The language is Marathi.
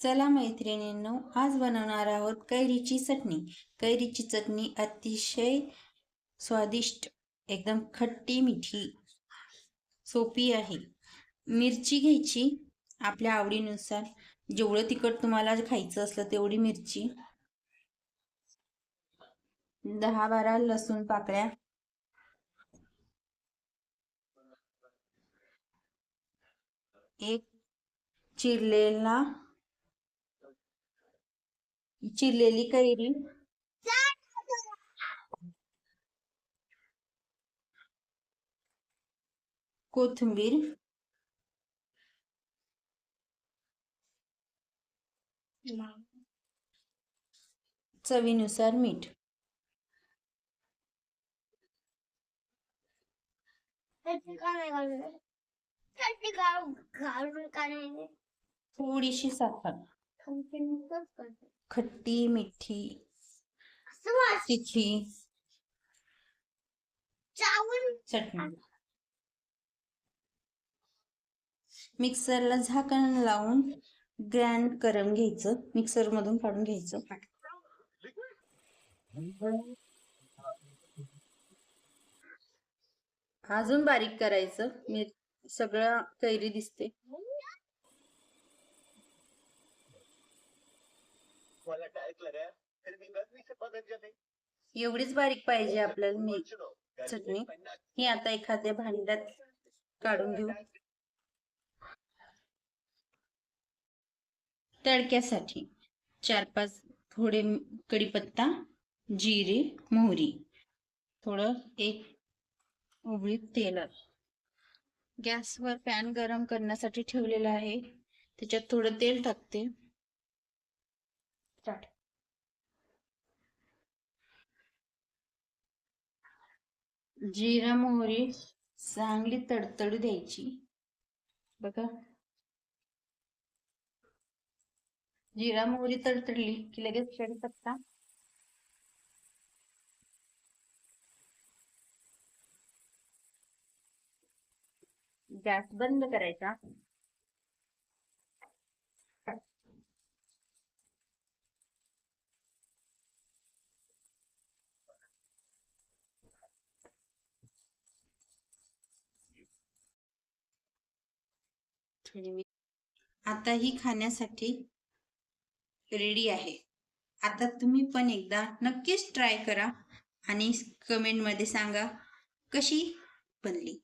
चला मैत्रिणींनो आज बनवणार आहोत कैरीची चटणी. कैरीची चटणी अतिशय स्वादिष्ट एकदम खट्टी मिठी सोपी आहे. मिरची घ्यायची आपल्या आवडीनुसार. जेवढं तिखट तुम्हाला खायचं असलं तेवढी मिरची. दहा बारा लसूण पाकळ्या. एक चिरलेला चिरलेली कैरी कोथिंबीर. चवीनुसार मीठ. थोडीशी साखर. खट्टी मिठी तिखी चटणी. मिक्सरला झाकण लावून ग्रँड करून घ्यायचं. मिक्सर मधून काढून घ्यायचं. अजून बारीक करायचं. मी सगळं कैरी दिसते. एवढीच बारीक पाहिजे आपल्याला मी चटणी. ही आता एखाद्या भांड्यात काढून घेऊ. तडक्यासाठी चार पाच थोडे कढीपत्ता जिरे मोहरी. थोडं एक उबळी तेल. गॅसवर पॅन गरम करण्यासाठी ठेवलेला आहे. त्याच्यात थोडं तेल टाकते. जिरा मोहरी चांगली तडतडू द्यायची. बघा. जिरा मोहरी तडतडली की लगेच कढीपत्ता गॅस बंद करायचा. आता ही खाण्यासाठी रेडी आहे. आता तुम्ही पण एकदा नक्कीच ट्राय करा आणि कमेंटमध्ये सांगा कशी बनली.